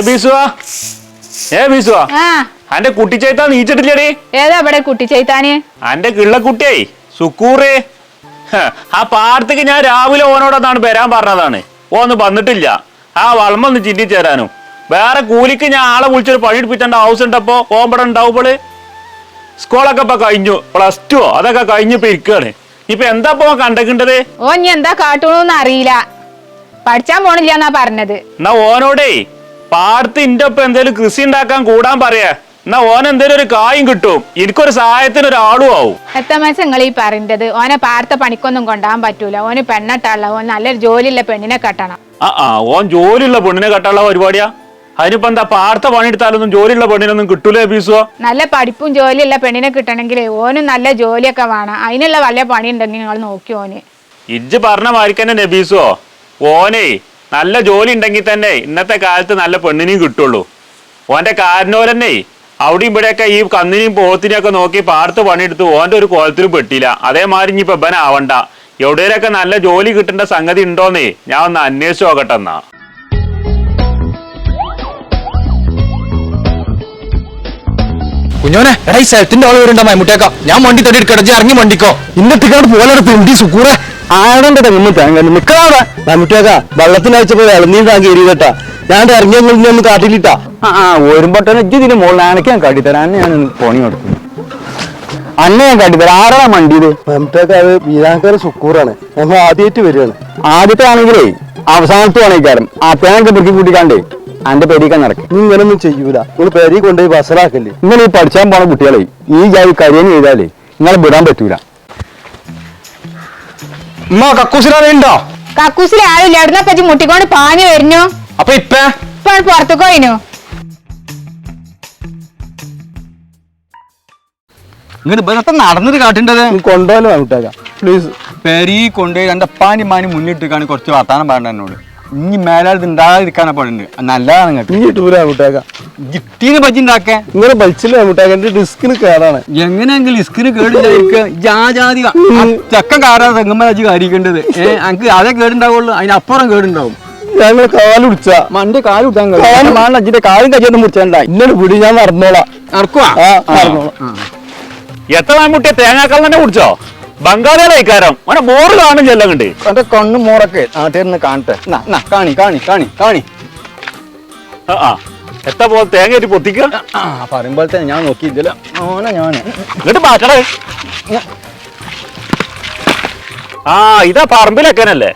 ബീസുവാ? ഏ ബീസുവാ? ആ. അന്റെ കുട്ടിച്ചേത്താ നീച്ചിട്ടില്ലേടി? ഏതാ ഇവിടെ കുട്ടി അന്റെ കിള്ളക്കുട്ടിയേ സുക്കൂറേ. ഹ, ആ പാടത്തേക്ക് ഞാൻ രാവിലെ ഓനോടൊന്നാണ് വരാൻ പറഞ്ഞതാണ്. ഓന്ന് ഒന്ന് വന്നിട്ടില്ല. ആ വളമൊന്ന് ചിന്തി ചേരാനും വേറെ കൂലിക്ക് ഞാൻ ആളെ വിളിച്ചൊരു പണി എടുപ്പിച്ചേണ്ട ഹൗസ് ഉണ്ടപ്പോ ഓമ്പടം ഉണ്ടാവുമ്പോൾ? സ്കൂളൊക്കെ ഇപ്പൊ കഴിഞ്ഞു. പ്ലസ് ടു അതൊക്കെ കഴിഞ്ഞിപ്പോ ഇരിക്കുകയാണ് ഇപ്പൊ എന്താ ഇപ്പൊ കണ്ടേക്കേണ്ടത്? ഓ ഇനി എന്താ കാട്ടുന്നറിയില്ല പഠിച്ചാൻ പോണില്ല എന്നാ പറഞ്ഞത്. എന്നാ ഓനോടേ പാടത്ത് ഇന്റെ ഒപ്പം എന്തേലും കൃഷി ഉണ്ടാക്കാൻ കൂടാൻ പറയാ. എന്നാ ഓൻ എന്തേലും ഒരു കായും കിട്ടും. എനിക്കൊരു സഹായത്തിന് ഒരാളും ആവും. എത്ര മനസ്സ് നിങ്ങൾ ഈ പറയണ്ടത്. ഓനെ പാർത്ത പണിക്കൊന്നും കൊണ്ടാൻ പറ്റൂല. ഓന് പെണ്ണട്ടാള ഓൻ നല്ലൊരു ജോലിയുള്ള പെണ്ണിനെ കെട്ടണം. ആ ആ ഓൻ ജോലിയുള്ള പെണ്ണിനെ കെട്ടാനുള്ള പരിപാടിയാ? അതിനിപ്പോ എന്താ പാടത്തെ പണിയെടുത്താലൊന്നും ജോലിയുള്ള പെണ്ണിനൊന്നും കിട്ടൂലേ ബീസോ നല്ല പഠിപ്പും ജോലിയുള്ള പെണ്ണിനെ കിട്ടണമെങ്കിൽ ഓനും നല്ല ജോലിയൊക്കെ വേണം. അതിനുള്ള വല്ല പണി ഉണ്ടെങ്കിൽ നിങ്ങൾ നോക്കി ഓന്. ഇജ്ജ് പറഞ്ഞ മാരിക്കന്നെ നബീസോ. ഓനെ നല്ല ജോലി ഉണ്ടെങ്കിൽ തന്നെ ഇന്നത്തെ കാലത്ത് നല്ല പെണ്ണിനെയും കിട്ടുള്ളൂ. ഓന്റെ കാരനോരന്നെ അവിടെയും ഇവിടെയൊക്കെ ഈ കന്നിനെയും പോത്തിനെയും ഒക്കെ നോക്കി പാടത്ത് പണിയെടുത്ത് ഓന്റെ ഒരു കോലത്തിലും പെട്ടില്ല. അതേമാതിരി ഇനി ഇപ്പം ഇവനാവണ്ട എവിടെയൊക്കെ നല്ല ജോലി കിട്ടേണ്ട സംഗതി ഉണ്ടോന്നേ ഞാൻ ഒന്ന് അന്വേഷിച്ച് നോക്കട്ടെ എന്നാ. കുഞ്ഞോനെ എടാ ഈ സ്ഥലത്തിന്റെ ആൾ വരുന്നുണ്ടോ? മമ്മൂട്ടേക്ക ഞാൻ വണ്ടി തട്ടി എടുക്കടച്ച് ഇറങ്ങി വണ്ടിക്കോ. ഇന്നത്തേക്കാട് പോലെ പെണ്ടി സുക്കൂറെ. ആടണ്ട തെങ്ങുമ്പോ തേങ്ങ നിക്കാതെ മമ്മൂട്ടിയൊക്കെ വെള്ളത്തിനയച്ചപ്പോ ഇളനീർ താങ്കി കേട്ടാ. ഞാൻ ഇറങ്ങിയ ഒന്ന് കാട്ടിലിട്ടാ. ആ ആ ഒരുമ്പട്ടനെ ഇതിന് മുകളിൽ അനക്ക് ഞാൻ കാട്ടി അന്നെ ഞാൻ പോണി കൊടുക്കും അന്നെ ഞാൻ കാട്ടിത്തരാം ആരാ മണ്ടിയത്? മമ്മൂട്ടിയൊക്കെ അത് വീരാങ്കര സുക്കൂറാണ്. നമ്മൾ ആദ്യമായിട്ട് വരികയാണ്. ആദ്യത്തെ ആണെങ്കിലേ അവസാനത്തെ ആണേക്കാരം ആ തേങ്ങ പിടിക്കി കൂട്ടിക്കാണ്ടേ അന്റെ പെരീക്കാൻ നടക്കും. നീ ഇങ്ങനൊന്നും ചെയ്യൂല. നിങ്ങൾ പേരി കൊണ്ടുപോയി ബസറാക്കല്ലേ. നിങ്ങൾ ഈ പഠിച്ചാൻ പോണ കുട്ടികളെ ഈ ജാതി കരിയൻ ചെയ്താലേ നിങ്ങളെ വിടാൻ പറ്റൂല. ഉമ്മ കക്കൂസിലുണ്ടോ കക്കൂസിൽ ആരും എവിടുന്ന പറ്റി മുട്ടിക്കൊണ്ട് പാഞ്ഞു വരുന്നു? അപ്പൊ ഇപ്പ? ഇപ്പൊ പുറത്തേക്ക് പോയിനു. ഇങ്ങോട്ട് ഇവരത്തെ നടന്നത് കാട്ടേണ്ടത്? കൊണ്ടുപോലും മമ്മൂട്ടിയൊക്കെ പ്ലീസ് പെരി കൊണ്ടുപോയി എന്റെ പാനി മാനി മുന്നിട്ട് കാണി കുറച്ച് വർത്താനം പറയണ്ട എന്നോട്. ഇനി മേലാൽ ഇത് ഉണ്ടാകാതിരിക്കാനാ പാടുണ്ട്. നല്ലതാണ് കേട്ടോ നീ ഇട്ടൂല മമ്മൂട്ടിയൊക്കെ ജിട്ടീനെ പറ്റി ഉണ്ടാക്കേ ഇങ്ങനെ വലിച്ചില്ല മമ്മൂട്ടിയൊക്കെ എന്റെ ഡിസ്കിന് കേടാണ്. എങ്ങനെയെങ്കിലും ഇസ്കിന് കേടില്ലായിരിക്കുക ജാജാതി ചക്കം കാരാ തെങ്ങുമ്പോ അജി കാരിക്കേണ്ടത്. ഏഹ് എനിക്ക് അതേ കേടുണ്ടാവുള്ളൂ. അതിനപ്പുറം കേടുണ്ടാവും. ഞങ്ങൾ മന്റെ അജിന്റെ കാലും കയ്യൊന്നും ഇന്നലെ പിടി ഞാൻ നടക്കുവാ? എത്ര മമ്മൂട്ടിയെ തേങ്ങാക്കൾ തന്നെ കുടിച്ചോ? ബംഗാളികളെ ഇക്കാരം ഓനെ ബോറ് കാണും ചെല്ലങ്ങണ്ട്. എന്റെ കണ്ണ് മോറൊക്കെ. നാട്ടിൽ കാണട്ടെ. കാണി കാണി കാണി കാണി. ആ എത്ര പോലെ തേങ്ങ പൊത്തിക്കുക ആ പറയുമ്പോൾ തന്നെ ഞാൻ നോക്കിയില്ല ഓനെ ഞാൻ ഇങ്ങോട്ട് മാറ്റണേ. ആ ഇതാ പറമ്പിലൊക്കെനല്ലേ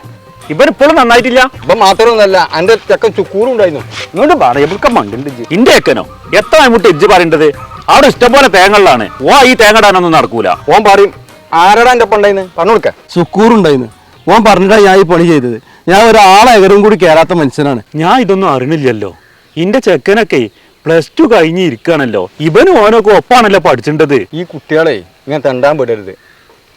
ഇവൻ ഇപ്പോഴും നന്നായിട്ടില്ല. ഇപ്പൊ മാത്രമൊന്നല്ല എന്റെ ചെക്കൻ ചുക്കൂറും ഉണ്ടായിരുന്നു ഇങ്ങോട്ട് പാടാ എവിടെ മണ്ടുണ്ട്. ഇന്റെ എക്കനോ എത്ര മമ്മൂട്ടി ഇജ്ജ് പറയേണ്ടത്? അവിടെ ഇഷ്ടംപോലെ തേങ്ങകളിലാണ്. ഓ ഈ തേങ്ങടാനൊന്നും നടക്കൂല. ഓൻ പറയും ആരടാ എന്റെ ഒപ്പം ഉണ്ടായിന്ന്? പറഞ്ഞു കൊടുക്ക. സുക്കൂറുണ്ടായിരുന്നു ഓൻ പറഞ്ഞിട്ടാ ഞാൻ ഈ പണി ചെയ്തത്. ഞാൻ ഒരാളെ എകരും കൂടി കേറാത്ത മനുഷ്യനാണ്. ഞാൻ ഇതൊന്നും അറിയണില്ലല്ലോ ഇന്റെ ചെക്കനൊക്കെ പ്ലസ് ടു കഴിഞ്ഞ് ഇരിക്കുകയാണല്ലോ. ഇവനും ഓനൊക്കെ ഒപ്പാണല്ലോ പഠിച്ചിട്ടത് ഈ കുട്ടികളെ ഇങ്ങനെ തെണ്ടാൻ വിടരുത്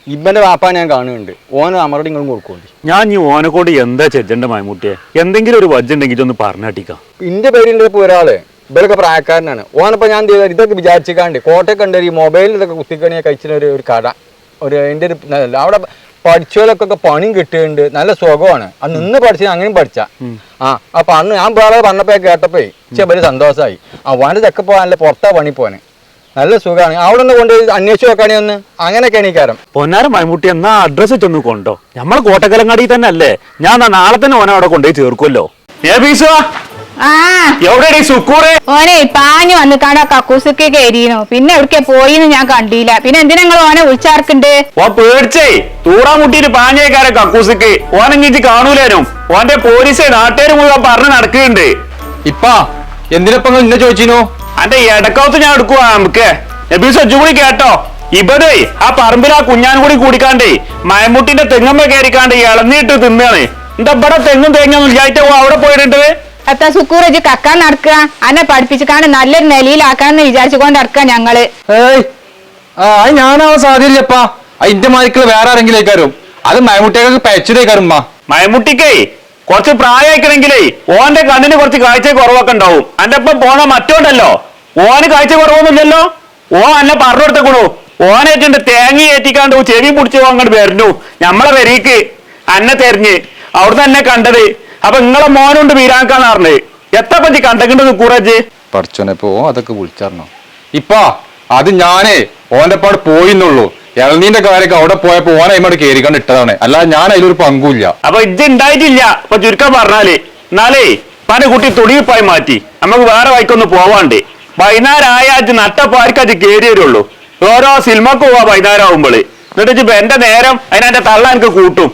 ഇവന്റെ വാപ്പ ഞാൻ കാണുന്നുണ്ട്. ഓന് അമറോട് ഇങ്ങളും കൊടുക്കുന്നുണ്ട് ഞാൻ ഈ ഓനക്കോട് എന്താ ചെജ്ജണ്ട മമ്മൂട്ടിയെ? എന്തെങ്കിലും ഒരു വജ്ജുണ്ടെങ്കിൽ ഇതൊന്ന് പറഞ്ഞാട്ടിക്കാം ഇന്റെ പേരിന്റെ ഇപ്പൊ ഒരാൾ ഇവരൊക്കെ പ്രായക്കാരനാണ്. ഓനപ്പോ ഞാൻ ഇതൊക്കെ വിചാരിച്ചിക്കാണ്ട് കോട്ടയൊക്കെ ഉണ്ട് ഈ മൊബൈലിൽ ഇതൊക്കെ കുത്തിക്കണിയെ കഴിച്ചിട്ട് ഒരു കട ഒരു എന്റെ ഒരു നല്ല അവിടെ പഠിച്ചവരൊക്കെ പണിയും കിട്ടുന്നുണ്ട് നല്ല സുഖമാണ്. അന്ന് നിന്ന് പഠിച്ച അങ്ങനെയും പഠിച്ച. ആ അപ്പൊ അന്ന് ഞാൻ വേറെ പറഞ്ഞപ്പോ കേട്ടപ്പോ ചെറിയ സന്തോഷമായി ആ വാന്റെ ചെക്ക പോകാനല്ല പുറത്താ പണി പോനെ നല്ല സുഖമാണ് അവിടെ ഒന്ന് കൊണ്ട് അന്വേഷിച്ച് നോക്കാണെ ഒന്ന്. അങ്ങനെയൊക്കെ എണീക്കാരം പൊന്നാരൻ മമ്മൂട്ടി എന്നാ അഡ്രസ് ചെന്ന് കൊണ്ടോ. നമ്മൾ കോട്ടക്കലങ്ങാടി തന്നെ അല്ലേ ഞാൻ എന്നാ നാളെ തന്നെ ഓനെ അവിടെ കൊണ്ടുപോയി ചേർക്കുമല്ലോ ഏ ബീസുവാ? ഈ സുക്കൂറ്? ഓനെ പാഞ്ഞു വന്നിക്കാണ്ട് ആ കക്കൂസൊക്കെ കയറിയിരുന്നു പിന്നെ എവിടേക്കാ പോയിന്ന് ഞാൻ കണ്ടില്ല. പിന്നെ എന്തിനാ നിങ്ങൾ ഓനെ വിളിച്ചാർക്കുണ്ട്? ഓ പേടിച്ചേ. തൂറാൻ മുട്ടിയിട്ട് പാഞ്ഞേക്കാരെ കക്കൂസിക്ക്. ഓനങ്ങിട്ട് കാണൂലേനും. ഓന്റെ പോലീസ് നാട്ടുകാർ മുഴുവൻ പറഞ്ഞു നടക്കുന്നുണ്ട്. ഇപ്പാ എന്തിനപ്പം ഇന്നെ ചോദിച്ചിനോ? അന്റെ ഇടക്കൗത്ത് ഞാൻ എടുക്കുവാ നമുക്ക്. നബീസ് ഒച്ചുകൂടി കേട്ടോ. ഇവരെ ആ പറമ്പിൽ ആ കുഞ്ഞാനും കൂടി കൂടിക്കാണ്ടേ മയമുട്ടിന്റെ തെങ്ങമ്മ കയറിക്കാണ്ട് ഇളന്നിട്ട് തിന്നാണ്. എന്താ ഇവിടെ തെങ്ങും തേങ്ങൊന്നും ഇല്ലായിട്ട് അവിടെ പോയിട്ടുണ്ട് എത്ര സുക്കൂറജ് കക്കാൻ നടക്കുക അന്നെ പഠിപ്പിച്ചിക്കാണ്ട് നല്ലൊരു നിലയിലാക്കാന്ന് വിചാരിച്ചുകൊണ്ട് നടക്കുക ഞങ്ങൾ. ഏയ് ആ അത് ഞാനാവാൻ സാധ്യതയില്ലപ്പാ. അതിന്റെ മാതിരിക്കുള്ള വേറെ ആരെങ്കിലും ആയിക്കാരും അത് മയമുട്ടിയൊക്കെ പയച്ചതേക്കാരും മയമുട്ടിക്കേ കുറച്ച് പ്രായമായിക്കണെങ്കിലേ ഓന്റെ കണ്ണിന് കുറച്ച് കാഴ്ച കുറവൊക്കെ ഉണ്ടാവും. അന്റെ ഒപ്പം പോണ മറ്റോണ്ടല്ലോ. ഓന് കാഴ്ച കുറവൊന്നുമില്ലല്ലോ. ഓ അന്നെ പറഞ്ഞു കൊടുത്തക്കണു. ഓനേറ്റുണ്ട് തേങ്ങ ഏറ്റിക്കാണ്ട് ചെവി പിടിച്ചു അങ്ങോട്ട് വരുന്നു ഞമ്മളെ വരീക്ക്. അന്നെ തെരഞ്ഞ്. അവിടുന്ന് എന്നെ കണ്ടത്. അപ്പൊ നിങ്ങളെ മോനുണ്ട് വീരാക്കാന്ന് പറഞ്ഞത് എത്ര പറ്റി കണ്ടക്കിണ്ടെന്ന് കൂറജ് പഠിച്ചോനെ പോ അതൊക്കെ വിളിച്ചറിഞ്ഞോ. ഇപ്പാ അത് ഞാനേ ഓന്റെ പാട് പോയിന്നുള്ളൂ. ഇളനീന്റെ കാര്യമൊക്കെ അവിടെ പോയപ്പോ ഓനെ അയിമോട് കയറിക്കൊണ്ട് ഇട്ടതാണ്. അല്ലാതെ ഞാൻ അതിലൊരു പങ്കുമില്ല അപ്പൊ ഇത് ഉണ്ടായിട്ടില്ല അപ്പൊ ചുരുക്കം പറഞ്ഞാലേ എന്നാലേ പല കുട്ടി തൊടിയിപ്പായി മാറ്റി. നമുക്ക് വേറെ വൈക്കൊന്ന് പോവാണ്ട്. വൈകുന്നേരം നട്ടപ്പാർക്ക് അത് കയറി വരുള്ളൂ. ഓരോ സിനിമക്ക് പോവാ വൈകുന്നേരം ആവുമ്പോൾ എന്നിട്ട് എന്റെ നേരം അതിനെ തള്ള എനിക്ക് കൂട്ടും.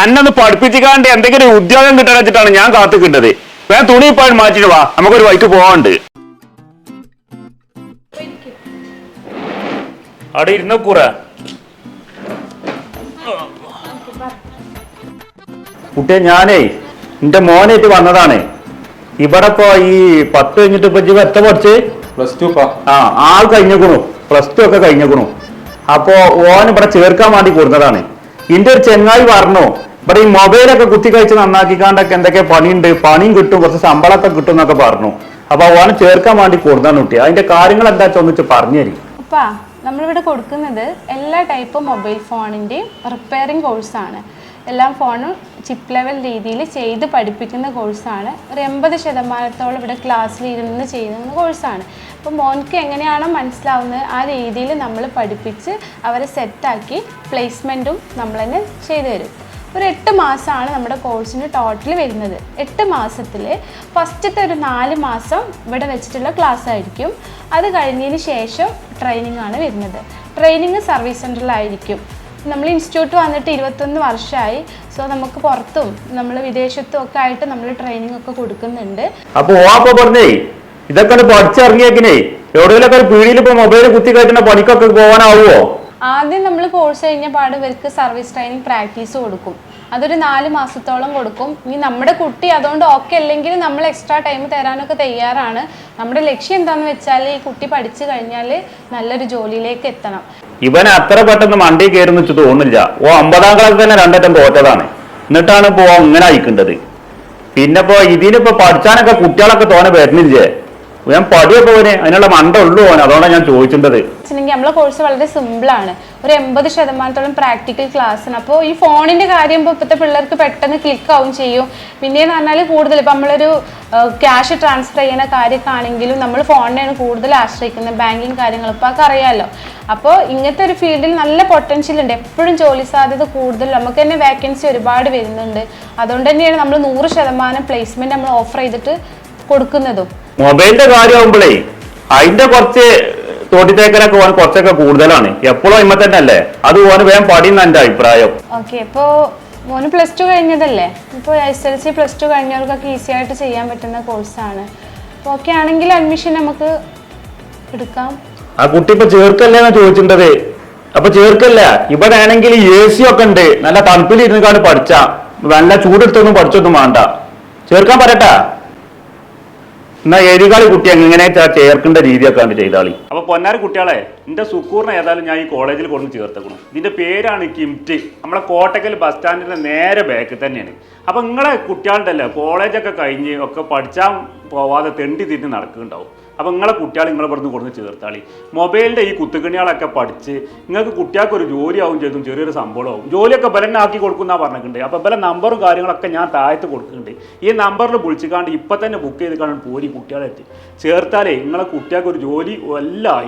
അന്നൊന്ന് പഠിപ്പിച്ചിക്കാണ്ട് എന്തെങ്കിലും ഉദ്യോഗം കിട്ടാൻ വെച്ചിട്ടാണ് ഞാൻ കാത്തുക്കിണ്ടത് വേഗം ഇപ്പോൾ മാറ്റിട്ട് വാ. നമുക്കൊരു വൈക്ക് പോവാണ്ട് അവിടെ ഇരുന്ന കൂറ. കുട്ടിയെ ഞാനേ എന്റെ മോനായിട്ട് വന്നതാണ്. ഇവിടെ ഇപ്പൊ ഈ പത്ത് കഴിഞ്ഞിട്ട് ഇപ്പൊ ഇജ്ജ് എത്ര പഠിച്ച്? പ്ലസ് ടു ആ ആൾ കഴിഞ്ഞേക്കണു. പ്ലസ് ടു ഒക്കെ കഴിഞ്ഞേക്കണു. അപ്പോ ഓൻ ഇവിടെ ചേർക്കാൻ വേണ്ടി കൊടുത്തതാണ്. ഇന്റെ ഒരു ചെങ്ങായി പറഞ്ഞു ഇവിടെ ഈ മൊബൈലൊക്കെ കുത്തി കഴിച്ച് നന്നാക്കിക്കാണ്ടൊക്കെ എന്തൊക്കെ പണിയുണ്ട്? പണിയും കിട്ടും കുറച്ച് ശമ്പളമൊക്കെ കിട്ടും എന്നൊക്കെ പറഞ്ഞു. അപ്പൊ ഓനെ ചേർക്കാൻ വേണ്ടി കൊടുത്താണ് കുട്ടി. അതിന്റെ കാര്യങ്ങൾ എന്താ ഒന്നിച്ച് പറഞ്ഞു തരും അപ്പാ നമ്മളിവിടെ കൊടുക്കുന്നത് എല്ലാ ടൈപ്പ് മൊബൈൽ ഫോണിന്റെയും റിപ്പയറിംഗ് കോഴ്സാണ് എല്ലാ ഫോണും ചിപ്പ് ലെവൽ രീതിയിൽ ചെയ്ത് പഠിപ്പിക്കുന്ന കോഴ്സാണ് ഒരു എൺപത് ശതമാനത്തോളം ഇവിടെ ക്ലാസ്സിൽ ഇരുന്ന് ചെയ്യുന്ന കോഴ്സാണ് അപ്പോൾ മോൻക്ക് എങ്ങനെയാണോ മനസ്സിലാവുന്നത് ആ രീതിയിൽ നമ്മൾ പഠിപ്പിച്ച് അവരെ സെറ്റാക്കി പ്ലേസ്മെന്റും നമ്മൾ തന്നെ ചെയ്തു തരും. ഒരു എട്ട് മാസമാണ് നമ്മുടെ കോഴ്സിന് ടോട്ടൽ വരുന്നത്. എട്ട് മാസത്തിൽ ഫസ്റ്റത്തെ ഒരു നാല് മാസം ഇവിടെ വെച്ചിട്ടുള്ള ക്ലാസ് ആയിരിക്കും. അത് കഴിഞ്ഞതിന് ശേഷം ട്രെയിനിങ് ആണ് വരുന്നത്. ട്രെയിനിങ് സർവീസ് സെന്ററിലായിരിക്കും നമ്മൾ ഇൻസ്റ്റിറ്റ്യൂട്ട് വന്നിട്ട് ഇരുപത്തൊന്ന് വർഷമായി സോ നമുക്ക് പുറത്തും നമ്മൾ വിദേശത്തും ഒക്കെ ആയിട്ട് നമ്മൾ ട്രെയിനിങ് ഒക്കെ കൊടുക്കുന്നുണ്ട്. അപ്പോൾ അപ്പൊ ഇതൊക്കെ പഠിച്ചിറങ്ങിയേക്കിനേ. എവിടെയെങ്കിലൊക്കെ ഒരു പീടിയിൽ ഇപ്പൊ മൊബൈൽ കുത്തി കയറ്റുന്ന പണിക്കൊക്കെ പോകാനാവുമോ ആദ്യം നമ്മൾ കോഴ്സ് കഴിഞ്ഞ പാട് ഇവർക്ക് സർവീസ് ട്രെയിനിങ് പ്രാക്ടീസ് കൊടുക്കും. അതൊരു നാല് മാസത്തോളം കൊടുക്കും. ഇനി നമ്മുടെ കുട്ടി അതുകൊണ്ട് ഓക്കെ അല്ലെങ്കിൽ നമ്മൾ എക്സ്ട്രാ ടൈം തരാനൊക്കെ തയ്യാറാണ്. നമ്മുടെ ലക്ഷ്യം എന്താണെന്ന് വെച്ചാൽ ഈ കുട്ടി പഠിച്ചു കഴിഞ്ഞാൽ നല്ലൊരു ജോലിയിലേക്ക് എത്തണം. ഇവൻ അത്ര പെട്ടെന്ന് മണ്ടി കയറുന്ന വെച്ച് തോന്നില്ല ഓ അമ്പതാം ക്ലാസ് തന്നെ രണ്ടറ്റം പോറ്റതാണ് എന്നിട്ടാണ് ഇപ്പോ ഇങ്ങനെ അയക്കേണ്ടത് പിന്നെ ഇപ്പൊ ഇതിനിപ്പോ പഠിച്ചാനൊക്കെ കുട്ടികളൊക്കെ തോനെ വരുന്നില്ലേ? ഞാൻ പടിയൊക്കെ പോനെ അതിനുള്ള മണ്ട ഉള്ളൂ പോനെ അതുകൊണ്ടാണ് ഞാൻ ചോദിച്ചിട്ടത് നമ്മളെ കോഴ്സ് വളരെ സിമ്പിൾ ആണ്. ഒരു എൺപത് ശതമാനത്തോളം പ്രാക്ടിക്കൽ ക്ലാസ് ആണ്. അപ്പോൾ ഈ ഫോണിന്റെ കാര്യം ഇപ്പോഴത്തെ പിള്ളേർക്ക് പെട്ടെന്ന് ക്ലിക്ക് ആവും ചെയ്യും. പിന്നെ എന്ന് പറഞ്ഞാൽ കൂടുതൽ ഇപ്പം നമ്മളൊരു ക്യാഷ് ട്രാൻസ്ഫർ ചെയ്യുന്ന കാര്യമൊക്കെ നമ്മൾ ഫോണിനെയാണ് കൂടുതൽ ആശ്രയിക്കുന്നത്. ബാങ്കിങ് കാര്യങ്ങൾ ഇപ്പോൾ ഒക്കെ അറിയാമല്ലോ അപ്പോൾ ഇങ്ങനത്തെ ഒരു ഫീൽഡിൽ നല്ല പൊട്ടൻഷ്യൽ ഉണ്ട്. എപ്പോഴും ജോലി സാധ്യത കൂടുതൽ. നമുക്ക് തന്നെ വേക്കൻസി ഒരുപാട് വരുന്നുണ്ട്. അതുകൊണ്ട് തന്നെയാണ് നമ്മൾ നൂറ് ശതമാനം പ്ലേസ്മെന്റ് നമ്മൾ ഓഫർ ചെയ്തിട്ട് കൊടുക്കുന്നതും. മൊബൈലിന്റെ കാര്യമാകുമ്പോഴേ അതിന്റെ കുറച്ച് തോട്ടിത്തേക്കലൊക്കെ ഓൻ കുറച്ചൊക്കെ കൂടുതലാണ്. എപ്പോഴും ഇമ്മ തന്നെ അല്ലേ? അത് ഓന് വേഗം പടിയെന്ന എന്റെ അഭിപ്രായം. ഓക്കെ മോന് പ്ലസ് ടു കഴിഞ്ഞതല്ലേ? ഇപ്പോൾ S L C plus two കഴിഞ്ഞവർക്കൊക്കെ easy ആയിട്ട് ചെയ്യാൻ പറ്റുന്ന കോഴ്സാണ്. അപ്പോൾ ഓക്കെ ആണെങ്കിൽ അഡ്മിഷൻ നമുക്ക് എടുക്കാം. ആ കുട്ടി ഇപ്പൊ ചേർക്കല്ലേ എന്നാ ചോദിച്ചിട്ടത് അപ്പൊ ചേർക്കല്ല. ഇവിടെ ആണെങ്കിൽ എ സി ഒക്കെ ഉണ്ട്. നല്ല തണുപ്പിൽ ഇരുന്നിക്കാണ്ട് പഠിച്ച. നല്ല ചൂടെടുത്തൊന്നും പഠിച്ചൊന്നും വേണ്ട. ചേർക്കാൻ പറയട്ടാ? എന്നാ എരികാളി കുട്ടി എങ്ങനെ ചേർക്കേണ്ട രീതിയൊക്കെ ആണ് ചെയ്താളി. അപ്പൊ പൊന്നാര കുട്ടികളെ എന്റെ സുക്കൂറിനെ ഏതായാലും ഞാൻ ഈ കോളേജിൽ കൊണ്ട് ചേർത്തേക്കണം. ഇതിന്റെ പേരാണ് കിംറ്റ്. നമ്മളെ കോട്ടക്കൽ ബസ് സ്റ്റാൻഡിന്റെ നേരെ ബാക്കിൽ തന്നെയാണ്. അപ്പൊ നിങ്ങളെ കുട്ടികളുടെ അല്ലേ കോളേജൊക്കെ കഴിഞ്ഞ് ഒക്കെ പഠിച്ചാൽ പോവാതെ തെണ്ടി തിരിഞ്ഞ് നടക്കുന്നുണ്ടാവും. അപ്പൊ നിങ്ങളെ കുട്ടികൾ നിങ്ങളെ ഇവിടുന്ന് കൊടുന്ന് ചേർത്താളി. മൊബൈലിന്റെ ഈ കുത്തുകണികളൊക്കെ പഠിച്ച് നിങ്ങൾക്ക് കുട്ടികൾക്ക് ഒരു ജോലിയാവും ചെയ്തും ചെറിയൊരു സംഭവമാവും ജോലിയൊക്കെ ബലനാക്കി ആക്കി പറഞ്ഞിട്ടുണ്ട്. അപ്പോൾ ബല നമ്പറും കാര്യങ്ങളൊക്കെ ഞാൻ താഴത്ത് കൊടുക്കുന്നുണ്ട്. ഈ നമ്പറിൽ വിളിച്ചിക്കാണ്ട് ഇപ്പം തന്നെ ബുക്ക് ചെയ്ത് കാണാൻ പോരി കുട്ടികളെ എത്തി. ചേർത്താലേ നിങ്ങളെ കുട്ടികൾക്ക് ഒരു ജോലി എല്ലാം